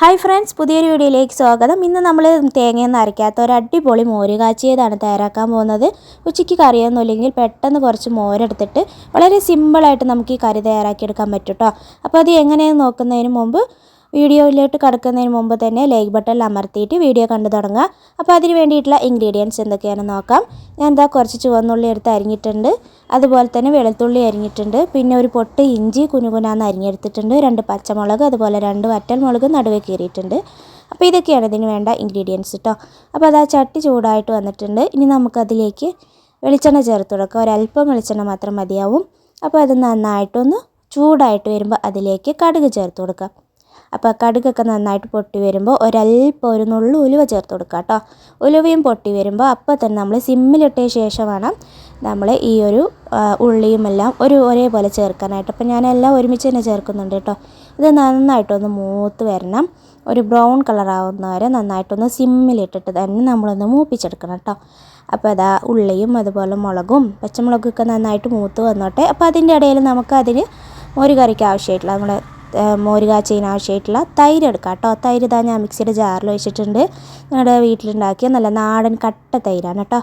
Hi friends പുതിയൊരു വീഡിയോയിലേക്ക് സ്വാഗതം. ഇന്ന് നമ്മൾ തേങ്ങയൊന്നും അരയ്ക്കാത്ത ഒരു അടിപൊളി മോര് കാച്ചിയതാണ് തയ്യാറാക്കാൻ പോകുന്നത്. ഉച്ചയ്ക്ക് കറിയൊന്നുമില്ലെങ്കിൽ പെട്ടെന്ന് കുറച്ച് മോരെടുത്തിട്ട് വളരെ സിമ്പിളായിട്ട് നമുക്ക് ഈ കറി തയ്യാറാക്കിയെടുക്കാൻ പറ്റും കേട്ടോ അപ്പോൾ അത് എങ്ങനെയെന്ന് നോക്കുന്നതിന് മുമ്പ് വീഡിയോയിലോട്ട് കടക്കുന്നതിന് മുമ്പ് തന്നെ ലൈക്ക് ബട്ടൺ അമർത്തിയിട്ട് വീഡിയോ കണ്ടു തുടങ്ങുക. അപ്പോൾ അതിന് വേണ്ടിയിട്ടുള്ള ഇൻഗ്രീഡിയൻസ് എന്തൊക്കെയാണെന്ന് നോക്കാം. ഞാൻ എന്താ കുറച്ച് ചുവന്നുള്ളി എടുത്ത് അരിഞ്ഞിട്ടുണ്ട്. അതുപോലെ തന്നെ വെളുത്തുള്ളി അരിഞ്ഞിട്ടുണ്ട്. പിന്നെ ഒരു പൊട്ട് ഇഞ്ചി കുനുകുനാന്ന് അരിഞ്ഞെടുത്തിട്ടുണ്ട്. രണ്ട് പച്ചമുളക് അതുപോലെ രണ്ട് വറ്റൽമുളക് നടുവേ കീറിയിട്ടുണ്ട്. അപ്പോൾ ഇതൊക്കെയാണ് ഇതിന് വേണ്ട ഇൻഗ്രീഡിയൻസ് കേട്ടോ അപ്പോൾ അത് ആ ചട്ടി ചൂടായിട്ട് വന്നിട്ടുണ്ട്. ഇനി നമുക്കതിലേക്ക് വെളിച്ചെണ്ണ ചേർത്ത് കൊടുക്കുക ഒരല്പം വെളിച്ചെണ്ണ മാത്രം മതിയാവും. അപ്പോൾ അത് നന്നായിട്ടൊന്ന് ചൂടായിട്ട് വരുമ്പോൾ അതിലേക്ക് കടുക് ചേർത്ത് കൊടുക്കാം. അപ്പോൾ കടുകൊക്കെ നന്നായിട്ട് പൊട്ടി വരുമ്പോൾ ഒരല്പം ഒരു നുള്ളു ഉലുവ ചേർത്ത് കൊടുക്കുക കേട്ടോ. ഉലുവയും പൊട്ടി വരുമ്പോൾ അപ്പോൾ തന്നെ നമ്മൾ സിമ്മിലിട്ട ശേഷം വേണം നമ്മൾ ഈ ഒരു ഉള്ളിയും എല്ലാം ഒരു ഒരേപോലെ ചേർക്കാനായിട്ട്. അപ്പോൾ ഞാനെല്ലാം ഒരുമിച്ച് തന്നെ ചേർക്കുന്നുണ്ട് കേട്ടോ. ഇത് നന്നായിട്ടൊന്ന് മൂത്ത് വരണം. ഒരു ബ്രൗൺ കളർ ആവുന്ന വരെ നന്നായിട്ടൊന്ന് സിമ്മിലിട്ടിട്ട് തന്നെ നമ്മളൊന്ന് മൂപ്പിച്ചെടുക്കണം കേട്ടോ. അപ്പോൾ അതാ ഉള്ളിയും അതുപോലെ മുളകും പച്ചമുളകൊക്കെ നന്നായിട്ട് മൂത്ത് വന്നോട്ടെ. അപ്പോൾ അതിന്റെ ഇടയിൽ നമുക്ക് അതിന് ഒരു കറിക്ക് ആവശ്യമായിട്ടുള്ള നമ്മുടെ മോര് ആവശ്യമായിട്ടുള്ള തൈര് എടുക്കാം കേട്ടോ. തൈര് ഇതാ ഞാൻ മിക്സിയുടെ ജാറിൽ വെച്ചിട്ടുണ്ട് ഞങ്ങളുടെ വീട്ടിലുണ്ടാക്കിയ നല്ല നാടൻ കട്ട തൈരാണ് കേട്ടോ.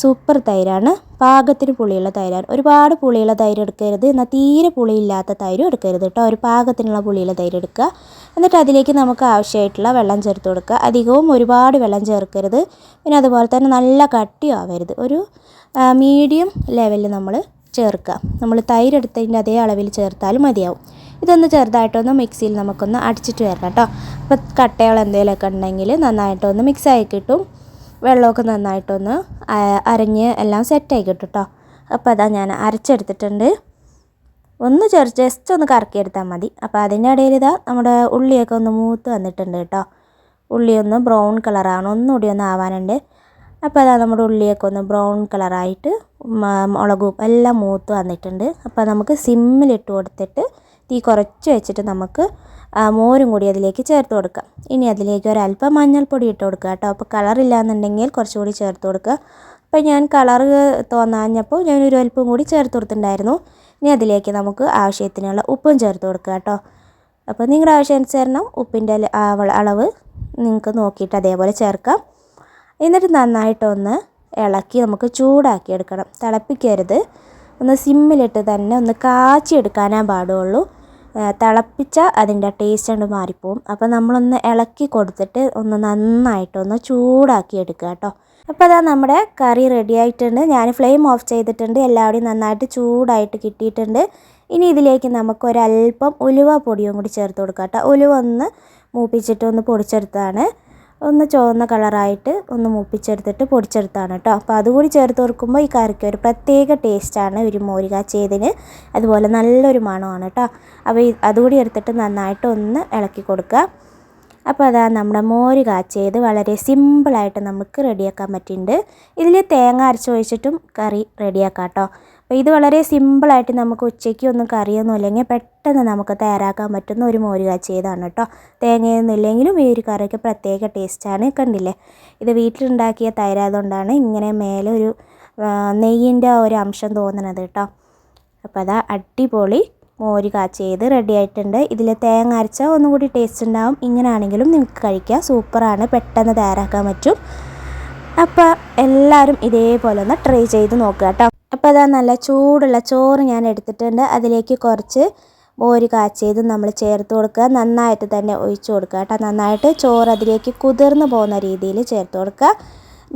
സൂപ്പർ തൈരാണ്. പാകത്തിന് പുളിയുള്ള തൈരാണ്. ഒരുപാട് പുളിയുള്ള തൈര് എടുക്കരുത്. എന്നാൽ തീരെ പുളിയില്ലാത്ത തൈരും എടുക്കരുത് കേട്ടോ. ഒരു പാകത്തിനുള്ള പുളിയുള്ള തൈര് എടുക്കുക. എന്നിട്ട് അതിലേക്ക് നമുക്ക് ആവശ്യമായിട്ടുള്ള വെള്ളം ചേർത്ത് കൊടുക്കുക. അധികവും ഒരുപാട് വെള്ളം ചേർക്കരുത്. പിന്നെ അതുപോലെ തന്നെ നല്ല കട്ടിയും ആവരുത്. ഒരു മീഡിയം ലെവലിൽ നമ്മൾ ചേർക്കുക. നമ്മൾ തൈരെടുത്തതിന്റെ അതേ അളവിൽ ചേർത്താലും മതിയാവും. ഇതൊന്ന് ചെറുതായിട്ടൊന്ന് മിക്സിയിൽ നമുക്കൊന്ന് അടിച്ചിട്ട് വരണം കേട്ടോ. അപ്പോൾ കട്ടകൾ എന്തെങ്കിലുമൊക്കെ ഉണ്ടെങ്കിൽ നന്നായിട്ടൊന്ന് മിക്സ് ആയി കിട്ടും. വെള്ളമൊക്കെ നന്നായിട്ടൊന്ന് അരഞ്ഞ് എല്ലാം സെറ്റായി കിട്ടും കേട്ടോ. അപ്പോൾ അതാ ഞാൻ അരച്ചെടുത്തിട്ടുണ്ട്. ഒന്ന് ചെറു ജസ്റ്റ് ഒന്ന് കറക്കിയെടുത്താൽ മതി. അപ്പോൾ അതിന്റെ ഇടയിൽ ഇതാ നമ്മുടെ ഉള്ളിയൊക്കെ ഒന്ന് മൂത്ത് വന്നിട്ടുണ്ട് കേട്ടോ. ഉള്ളി ഒന്ന് ബ്രൗൺ കളറാണ് ഒന്നുകൂടി ഒന്ന് ആവാനുണ്ട്. അപ്പോൾ അതാ നമ്മുടെ ഉള്ളിയൊക്കെ ഒന്ന് ബ്രൗൺ കളറായിട്ട് മുളകും എല്ലാം മൂത്ത് വന്നിട്ടുണ്ട്. അപ്പോൾ നമുക്ക് സിമ്മിലിട്ട് കൊടുത്തിട്ട് തീ കുറച്ച് വെച്ചിട്ട് നമുക്ക് മോരും കൂടി അതിലേക്ക് ചേർത്ത് കൊടുക്കാം. ഇനി അതിലേക്ക് ഒരല്പം മഞ്ഞൾപ്പൊടി ഇട്ട് കൊടുക്കുക കേട്ടോ. അപ്പോൾ കളറില്ല എന്നുണ്ടെങ്കിൽ കുറച്ചുകൂടി ചേർത്ത് കൊടുക്കുക. അപ്പോൾ ഞാൻ കളറ് തോന്നാഞ്ഞപ്പോൾ ഞാൻ ഒരു അല്പം കൂടി ചേർത്ത് കൊടുത്തിട്ടുണ്ടായിരുന്നു. ഇനി അതിലേക്ക് നമുക്ക് ആവശ്യത്തിനുള്ള ഉപ്പും ചേർത്ത് കൊടുക്കുക കേട്ടോ. അപ്പോൾ നിങ്ങളുടെ ആവശ്യാനുസരണം ഉപ്പിന്റെ അളവ് നിങ്ങൾക്ക് നോക്കിയിട്ട് അതേപോലെ ചേർക്കാം. എന്നിട്ട് നന്നായിട്ടൊന്ന് ഇളക്കി നമുക്ക് ചൂടാക്കി എടുക്കണം. തിളപ്പിക്കരുത്. ഒന്ന് സിമ്മിലിട്ട് തന്നെ ഒന്ന് കാച്ചിയെടുക്കാനേ പാടുള്ളൂ. തിളപ്പിച്ച അതിന്റെ ടേസ്റ്റ് അങ്ങോട്ട് മാറിപ്പോവും. അപ്പോൾ നമ്മളൊന്ന് ഇളക്കി കൊടുത്തിട്ട് ഒന്ന് നന്നായിട്ടൊന്ന് ചൂടാക്കി എടുക്കുക കേട്ടോ. അപ്പോൾ അതാ നമ്മുടെ കറി റെഡി ആയിട്ടുണ്ട്. ഞാൻ ഫ്ലെയിം ഓഫ് ചെയ്തിട്ടുണ്ട്. എല്ലാവരുടെയും നന്നായിട്ട് ചൂടായിട്ട് കിട്ടിയിട്ടുണ്ട്. ഇനി ഇതിലേക്ക് നമുക്ക് ഒരല്പം ഉലുവ പൊടിയും കൂടി ചേർത്ത് കൊടുക്കാം കേട്ടോ. ഉലുവ ഒന്ന് മൂപ്പിച്ചിട്ട് ഒന്ന് പൊടിച്ചെടുത്താണ് ഒന്ന് ചുവന്ന കളറായിട്ട് ഒന്ന് മൂപ്പിച്ചെടുത്തിട്ട് പൊടിച്ചെടുത്താണ് കേട്ടോ. അപ്പോൾ അതുകൂടി ചേർത്ത് കൊടുക്കുമ്പോൾ ഈ കറിക്ക് ഒരു പ്രത്യേക ടേസ്റ്റാണ് ഒരു മോരുക കാച്ചിയതിന് അതുപോലെ നല്ലൊരു മണമാണ് കേട്ടോ. അപ്പോൾ അതുകൂടി എടുത്തിട്ട് നന്നായിട്ട് ഒന്ന് ഇളക്കി കൊടുക്കുക. അപ്പോൾ അതാ നമ്മുടെ മോര് കാച്ചിയത് വളരെ സിമ്പിളായിട്ട് നമുക്ക് റെഡിയാക്കാൻ പറ്റിയിട്ടുണ്ട്. ഇതിൽ തേങ്ങ അരച്ചൊഴിച്ചിട്ടും കറി റെഡിയാക്കാം കേട്ടോ. അപ്പോൾ ഇത് വളരെ സിമ്പിളായിട്ട് നമുക്ക് ഉച്ചയ്ക്ക് ഒന്നും കറിയൊന്നും ഇല്ലെങ്കിൽ പെട്ടെന്ന് നമുക്ക് തയ്യാറാക്കാൻ പറ്റുന്ന ഒരു മോര് കാച്ചിയതാണ് കേട്ടോ. തേങ്ങയൊന്നും ഇല്ലെങ്കിലും ഈ ഒരു കറിക്ക് പ്രത്യേക ടേസ്റ്റാണ് കണ്ടില്ലേ? ഇത് വീട്ടിലുണ്ടാക്കിയ തൈരായതുകൊണ്ടാണ് ഇങ്ങനെ മേലെ ഒരു നെയ്യിന്റെ ഒരു അംശം തോന്നുന്നത് കേട്ടോ. അപ്പോൾ അതാ അടിപൊളി മോര് കാച്ചിയത് റെഡി ആയിട്ടുണ്ട്. ഇതിൽ തേങ്ങ അരച്ച ഒന്നും കൂടി ടേസ്റ്റ് ഉണ്ടാവും. ഇങ്ങനെയാണെങ്കിലും നിങ്ങൾക്ക് കഴിക്കാം. സൂപ്പറാണ് പെട്ടെന്ന് തയ്യാറാക്കാൻ പറ്റും. അപ്പോൾ എല്ലാവരും ഇതേപോലെ ഒന്ന് ട്രൈ ചെയ്ത് നോക്കുക കേട്ടോ. അപ്പോൾ അതാ നല്ല ചൂടുള്ള ചോറ് ഞാൻ എടുത്തിട്ടുണ്ട്. അതിലേക്ക് കുറച്ച് മോര് കാച്ചിയത് നമ്മൾ ചേർത്ത് കൊടുക്കുക. നന്നായിട്ട് തന്നെ ഒഴിച്ചു കൊടുക്കുക കേട്ടോ. നന്നായിട്ട് ചോറ് അതിലേക്ക് കുതിർന്നു പോകുന്ന രീതിയിൽ ചേർത്ത് കൊടുക്കുക.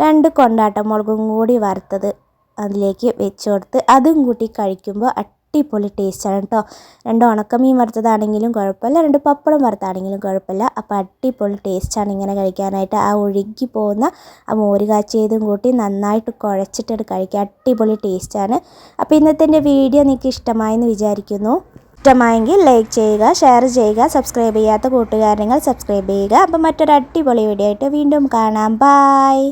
രണ്ട് കൊണ്ടാട്ട മുളകും കൂടി വറുത്തത് അതിലേക്ക് വെച്ച് കൊടുത്ത് അതും കൂട്ടി കഴിക്കുമ്പോൾ അടിപൊളി ടേസ്റ്റാണ് കേട്ടോ രണ്ട് ഉണക്കമീൻ വറുത്തതാണെങ്കിലും കുഴപ്പമില്ല രണ്ട് പപ്പടം വറുത്താണെങ്കിലും കുഴപ്പമില്ല. അപ്പോൾ അടിപൊളി ടേസ്റ്റാണ് ഇങ്ങനെ കഴിക്കാനായിട്ട്. ആ ഒഴുകി പോകുന്ന ആ മോര് കാച്ചിയതും കൂട്ടി നന്നായിട്ട് കുഴച്ചിട്ട് കഴിക്കുക. അടിപൊളി ടേസ്റ്റാണ്. അപ്പോൾ ഇന്നത്തെ എന്റെ വീഡിയോ നിങ്ങൾക്ക് ഇഷ്ടമായെന്ന് വിചാരിക്കുന്നു. ഇഷ്ടമായെങ്കിൽ ലൈക്ക് ചെയ്യുക ഷെയർ ചെയ്യുക സബ്സ്ക്രൈബ് ചെയ്യാത്ത കൂട്ടുകാരങ്ങൾ സബ്സ്ക്രൈബ് ചെയ്യുക. അപ്പോൾ മറ്റൊരു അടിപൊളി വീഡിയോ ആയിട്ട് വീണ്ടും കാണാം. ബായ്